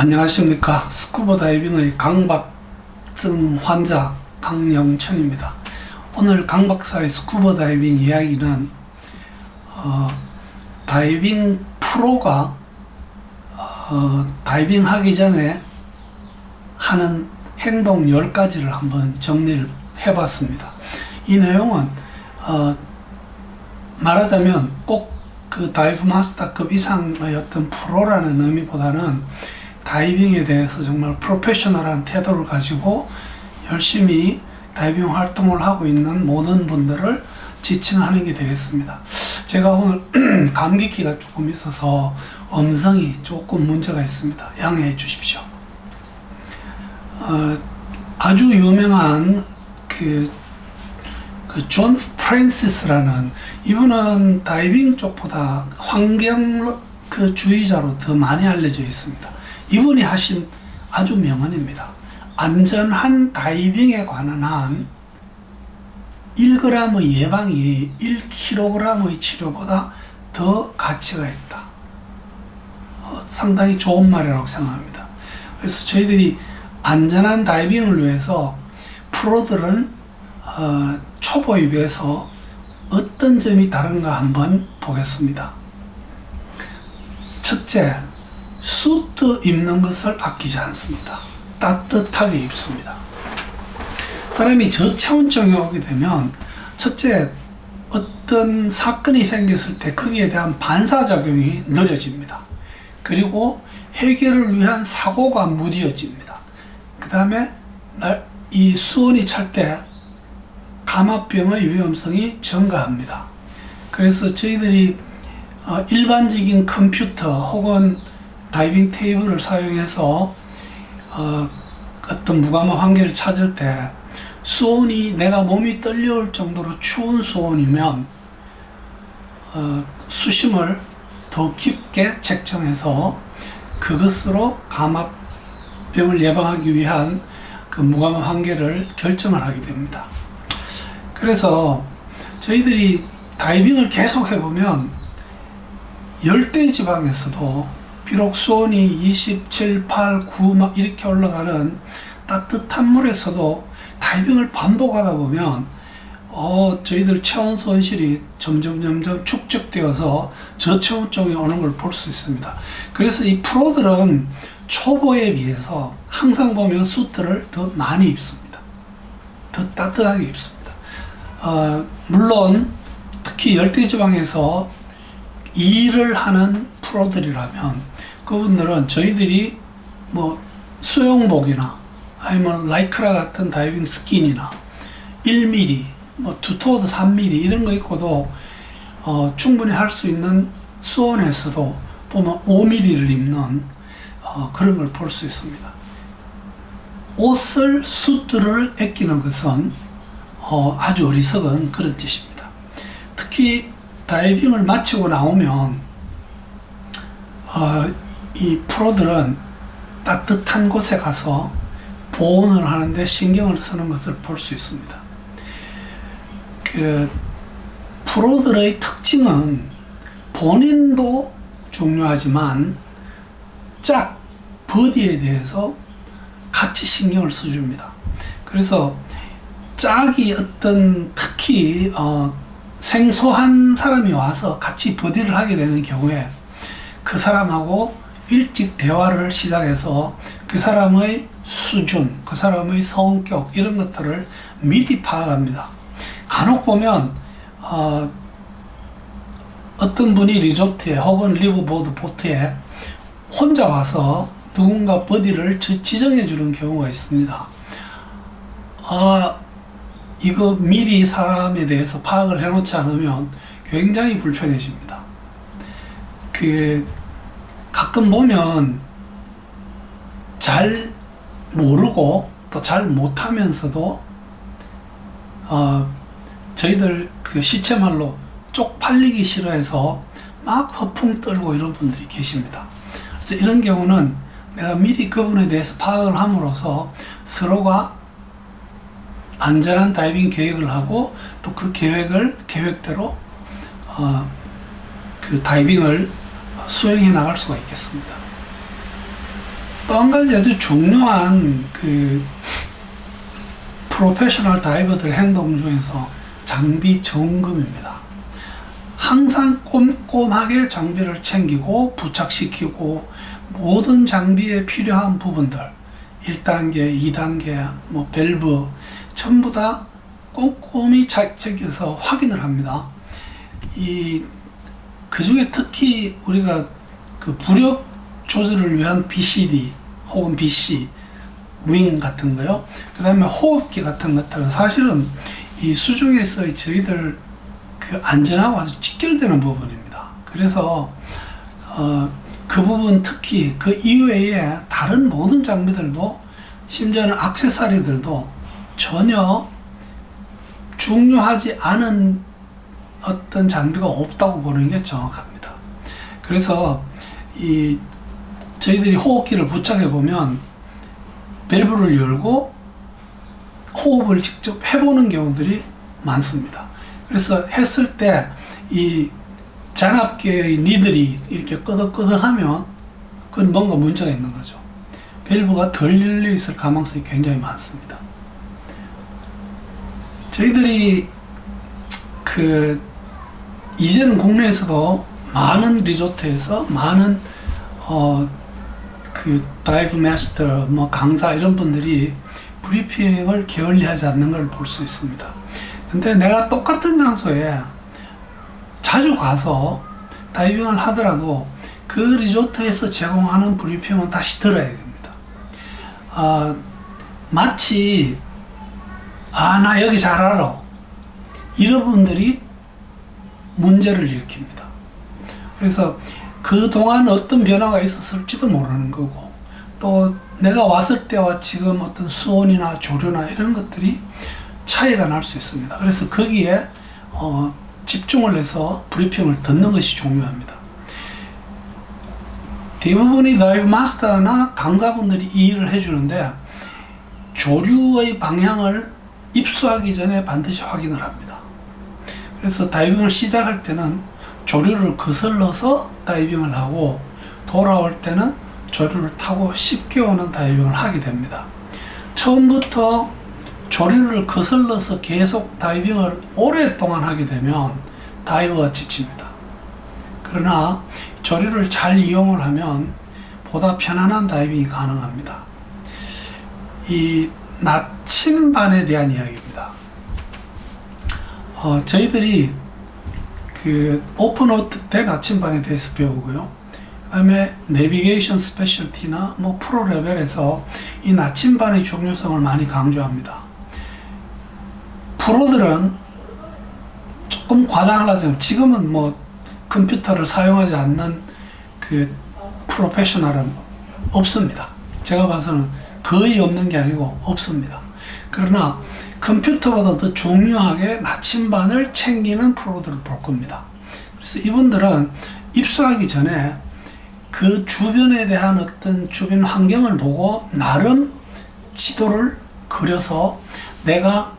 안녕하십니까 스쿠버 다이빙의 강박증 환자 강영천입니다. 오늘 강 박사의 스쿠버 다이빙 이야기는 어, 다이빙 프로가 어, 다이빙 하기 전에 하는 행동 10가지를 한번 정리를 해봤습니다. 이 내용은 어, 말하자면 꼭 그 다이브 마스터급 이상의 어떤 프로라는 의미보다는 다이빙에 대해서 정말 프로페셔널한 태도를 가지고 열심히 다이빙 활동을 하고 있는 모든 분들을 지칭하는 게 되겠습니다. 제가 오늘 감기기가 조금 있어서 음성이 조금 문제가 있습니다. 양해해 주십시오. 어, 아주 유명한 그, 그존 프랜시스라는 이분은 다이빙 쪽보다 환경 그 주의자로 더 많이 알려져 있습니다. 이분이 하신 아주 명언입니다. 안전한 다이빙에 관한 한 1g의 예방이 1kg의 치료보다 더 가치가 있다. 어, 상당히 좋은 말이라고 생각합니다. 그래서 저희들이 안전한 다이빙을 위해서 프로들은 어, 초보에 비해서 어떤 점이 다른가 한번 보겠습니다. 첫째, 수트 입는 것을 아끼지 않습니다. 따뜻하게 입습니다. 사람이 저체온증에 오게 되면 첫째 어떤 사건이 생겼을 때 거기에 대한 반사작용이 느려집니다. 그리고 해결을 위한 사고가 무뎌집니다. 그 다음에 이 수온이 찰 때 감압병의 위험성이 증가합니다. 그래서 저희들이 어, 일반적인 컴퓨터 혹은 다이빙 테이블을 사용해서 어, 어떤 무감화 환기를 찾을 때 수온이 내가 몸이 떨려올 정도로 추운 수온이면 어, 수심을 더 깊게 책정해서 그것으로 감압병을 예방하기 위한 그 무감화 환기를 결정을 하게 됩니다. 그래서 저희들이 다이빙을 계속 해보면 열대 지방에서도 비록 수온이 27, 8, 9 막 이렇게 올라가는 따뜻한 물에서도 다이빙을 반복하다 보면 어, 저희들 체온 손실이 점점 점점 축적되어서 저체온증이 오는 걸 볼 수 있습니다. 그래서 이 프로들은 초보에 비해서 항상 보면 수트를 더 많이 입습니다. 더 따뜻하게 입습니다. 어, 물론 특히 열대지방에서 일을 하는 프로들이라면 그분들은 저희들이 뭐 수영복이나 아니면 라이크라 같은 다이빙 스킨이나 1mm, 뭐 두토드 3mm 이런 거 입고도 어, 충분히 할 수 있는 수온에서도 보면 5mm를 입는 어, 그런 걸 볼 수 있습니다. 옷을 수트를 아끼는 것은 어, 아주 어리석은 그런 짓입니다. 특히 다이빙을 마치고 나오면 어, 이 프로들은 따뜻한 곳에 가서 보온을 하는데 신경을 쓰는 것을 볼 수 있습니다. 그 프로들의 특징은 본인도 중요하지만 짝 버디에 대해서 같이 신경을 써줍니다. 그래서 짝이 어떤 특히 어, 생소한 사람이 와서 같이 버디를 하게 되는 경우에 그 사람하고 일찍 대화를 시작해서 그 사람의 수준, 그 사람의 성격 이런 것들을 미리 파악합니다. 간혹 보면 어, 어떤 분이 리조트에 혹은 리버보드 보트에 혼자 와서 누군가 버디를 지정해 주는 경우가 있습니다. 아, 이거 미리 사람에 대해서 파악을 해놓지 않으면 굉장히 불편해집니다. 그 가끔 보면 잘 모르고 또 잘 못하면서도 어, 저희들 그 시체말로 쪽팔리기 싫어해서 막 허풍 떨고 이런 분들이 계십니다. 그래서 이런 경우는 내가 미리 그분에 대해서 파악을 함으로써 서로가 안전한 다이빙 계획을 하고 또 그 계획을 계획대로 어, 그 다이빙을 수행해 나갈 수가 있겠습니다. 또 한 가지 아주 중요한 그 프로페셔널 다이버들의 행동 중에서 장비 점검입니다. 항상 꼼꼼하게 장비를 챙기고 부착시키고 모든 장비에 필요한 부분들 1단계, 2단계, 뭐 밸브 전부 다 꼼꼼히 자- 챙겨서 확인을 합니다. 이 그 중에 특히 우리가 그 부력 조절을 위한 BCD 혹은 BC 윙 같은 거요. 그 다음에 호흡기 같은 것들은 사실은 이 수중에서 저희들 그 안전하고 아주 직결되는 부분입니다. 그래서 어, 그 부분 특히 그 이외에 다른 모든 장비들도 심지어는 악세사리들도 전혀 중요하지 않은 어떤 장비가 없다고 보는 게 정확합니다. 그래서 이 저희들이 호흡기를 부착해 보면 밸브를 열고 호흡을 직접 해보는 경우들이 많습니다. 그래서 했을 때 이 장압계의 니들이 이렇게 끄덕끄덕하면 그건 뭔가 문제가 있는 거죠. 밸브가 덜 열려 있을 가능성이 굉장히 많습니다. 저희들이 그 이제는 국내에서도 많은 리조트에서 많은 어그 다이브 마스터 뭐 강사 이런 분들이 브리핑을 게을리하지 않는 걸 볼 수 있습니다. 근데 내가 똑같은 장소에 자주 가서 다이빙을 하더라도 그 리조트에서 제공하는 브리핑은 다시 들어야 됩니다. 아, 마치 아 나 여기 잘 알아 이런 분들이 문제를 일으킵니다. 그래서 그동안 어떤 변화가 있었을지도 모르는 거고 또 내가 왔을 때와 지금 어떤 수온이나 조류나 이런 것들이 차이가 날 수 있습니다. 그래서 거기에 어, 집중을 해서 브리핑을 듣는 것이 중요합니다. 대부분의 다이브 마스터나 강사분들이 이 일을 해주는데 조류의 방향을 입수하기 전에 반드시 확인을 합니다. 그래서 다이빙을 시작할 때는 조류를 거슬러서 다이빙을 하고 돌아올 때는 조류를 타고 쉽게 오는 다이빙을 하게 됩니다. 처음부터 조류를 거슬러서 계속 다이빙을 오랫동안 하게 되면 다이버가 지칩니다. 그러나 조류를 잘 이용을 하면 보다 편안한 다이빙이 가능합니다. 이 나침반에 대한 이야기입니다. 어, 저희들이 그 오픈워터 때 나침반에 대해서 배우고요. 그 다음에 내비게이션 스페셜티나 뭐 프로 레벨에서 이 나침반의 중요성을 많이 강조합니다. 프로들은 조금 과장하려면 지금은 뭐 컴퓨터를 사용하지 않는 그 프로페셔널은 없습니다. 제가 봐서는 거의 없는 게 아니고 없습니다. 그러나 컴퓨터보다 더 중요하게 나침반을 챙기는 프로들을 볼 겁니다. 그래서 이분들은 입수하기 전에 그 주변에 대한 어떤 주변 환경을 보고 나름 지도를 그려서 내가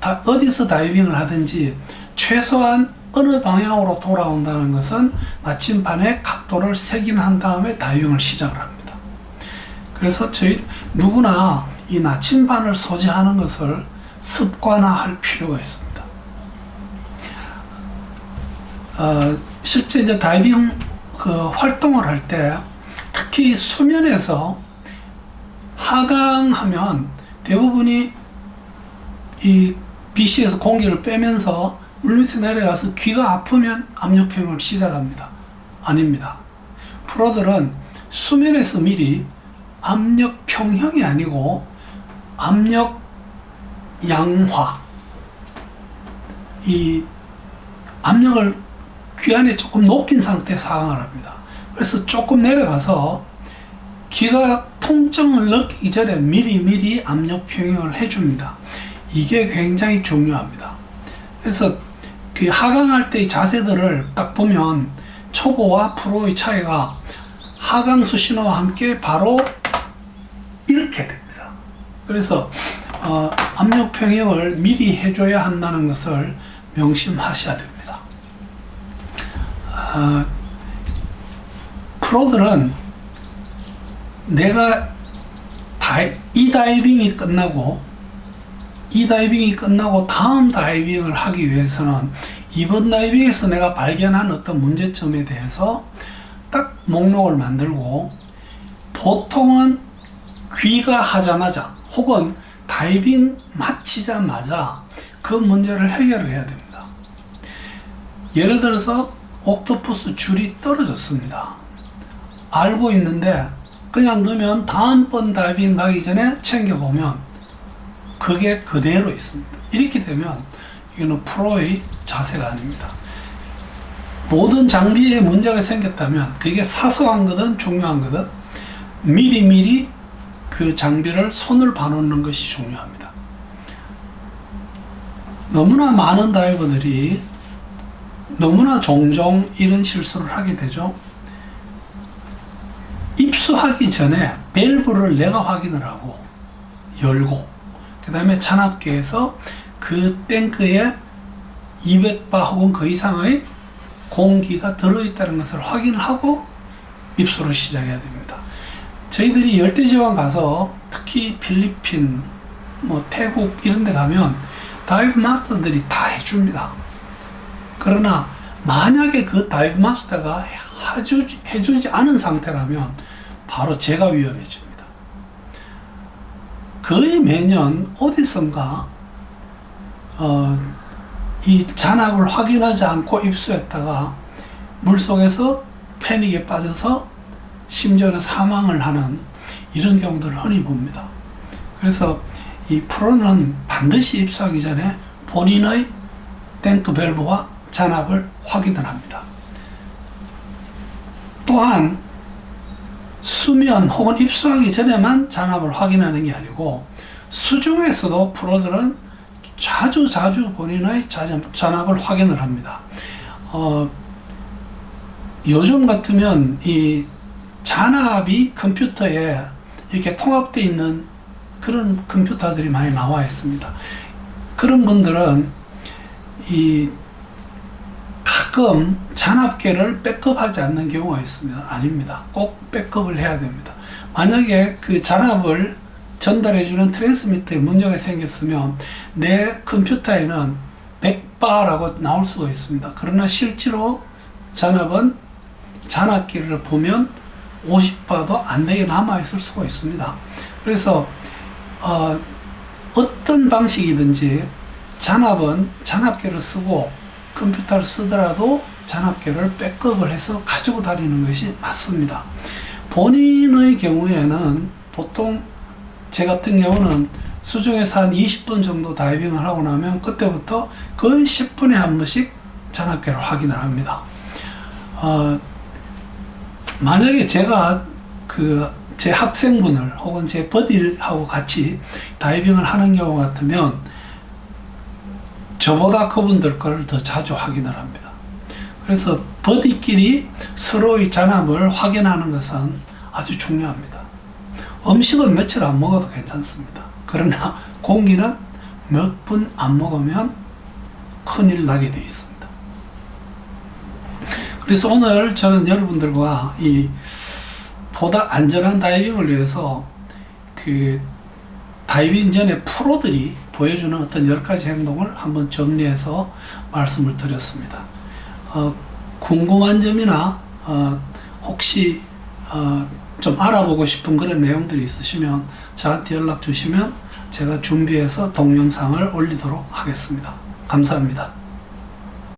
다 어디서 다이빙을 하든지 최소한 어느 방향으로 돌아온다는 것은 나침반의 각도를 색인한 다음에 다이빙을 시작을 합니다. 그래서 저희 누구나 이 나침반을 소지하는 것을 습관화할 필요가 있습니다. 어, 실제 이제 다이빙 그 활동을 할 때 특히 수면에서 하강하면 대부분이 이 BC에서 공기를 빼면서 물 밑에 내려가서 귀가 아프면 압력평을 시작합니다. 아닙니다. 프로들은 수면에서 미리 압력 평형이 아니고 압력 양화 이 압력을 귀 안에 조금 높인 상태에서 하강을 합니다. 그래서 조금 내려가서 귀가 통증을 느끼기 전에 미리 미리 압력 평형을 해줍니다. 이게 굉장히 중요합니다. 그래서 그 하강할 때의 자세들을 딱 보면 초보와 프로의 차이가 하강수 신호와 함께 바로 이렇게 됩니다. 그래서 어, 압력 평형을 미리 해줘야 한다는 것을 명심하셔야 됩니다. 어, 프로들은 내가 다이, 이 다이빙이 끝나고 이 다이빙이 끝나고 다음 다이빙을 하기 위해서는 이번 다이빙에서 내가 발견한 어떤 문제점에 대해서 딱 목록을 만들고 보통은 귀가 하자마자 혹은 다이빙 마치자마자 그 문제를 해결을 해야 됩니다. 예를 들어서 옥토퍼스 줄이 떨어졌습니다. 알고 있는데 그냥 넣으면 다음번 다이빙 가기 전에 챙겨보면 그게 그대로 있습니다. 이렇게 되면 이거는 프로의 자세가 아닙니다. 모든 장비에 문제가 생겼다면 그게 사소한 거든 중요한 거든 미리미리 그 장비를 손을 봐놓는 것이 중요합니다. 너무나 많은 다이버들이 너무나 종종 이런 실수를 하게 되죠. 입수하기 전에 밸브를 내가 확인을 하고 열고 그 다음에 찬압기에서 그 탱크에 200바 혹은 그 이상의 공기가 들어있다는 것을 확인을 하고 입수를 시작해야 됩니다. 저희들이 열대지방 가서 특히 필리핀, 뭐 태국 이런 데 가면 다이브 마스터들이 다 해줍니다. 그러나 만약에 그 다이브 마스터가 해주, 해주지 않은 상태라면 바로 제가 위험해집니다. 거의 매년 어디선가 어, 이 잔압을 확인하지 않고 입수했다가 물속에서 패닉에 빠져서 심지어는 사망을 하는 이런 경우들을 흔히 봅니다. 그래서 이 프로는 반드시 입수하기 전에 본인의 탱크 밸브와 잔압을 확인을 합니다. 또한 수면 혹은 입수하기 전에만 잔압을 확인하는 게 아니고 수중에서도 프로들은 자주 자주 본인의 잔압- 잔압을 확인을 합니다. 어, 요즘 같으면 이 잔압이 컴퓨터에 이렇게 통합되어 있는 그런 컴퓨터들이 많이 나와 있습니다. 그런 분들은 이 가끔 잔압계를 백업하지 않는 경우가 있습니다. 아닙니다. 꼭 백업을 해야 됩니다. 만약에 그 잔압을 전달해주는 트랜스미터에 문제가 생겼으면 내 컴퓨터에는 100바라고 나올 수가 있습니다. 그러나 실제로 잔압은 잔압기를 보면 50바도 안 되게 남아 있을 수가 있습니다. 그래서 어, 어떤 방식이든지 잔압은 잔압계를 쓰고 컴퓨터를 쓰더라도 잔압계를 백업을 해서 가지고 다니는 것이 맞습니다. 본인의 경우에는 보통 제 같은 경우는 수중에서 한 20분 정도 다이빙을 하고 나면 그때부터 거의 10분에 한 번씩 잔압계를 확인을 합니다. 어, 만약에 제가 그 제 학생분을 혹은 제 버디하고 같이 다이빙을 하는 경우 같으면 저보다 그분들 거를 더 자주 확인을 합니다. 그래서 버디끼리 서로의 잔압을 확인하는 것은 아주 중요합니다. 음식은 며칠 안 먹어도 괜찮습니다. 그러나 공기는 몇 분 안 먹으면 큰일 나게 되어 있습니다. 그래서 오늘 저는 여러분들과 이 보다 안전한 다이빙을 위해서 그 다이빙 전에 프로들이 보여주는 어떤 열 가지 행동을 한번 정리해서 말씀을 드렸습니다. 어, 궁금한 점이나 어, 혹시 어, 좀 알아보고 싶은 그런 내용들이 있으시면 저한테 연락 주시면 제가 준비해서 동영상을 올리도록 하겠습니다. 감사합니다.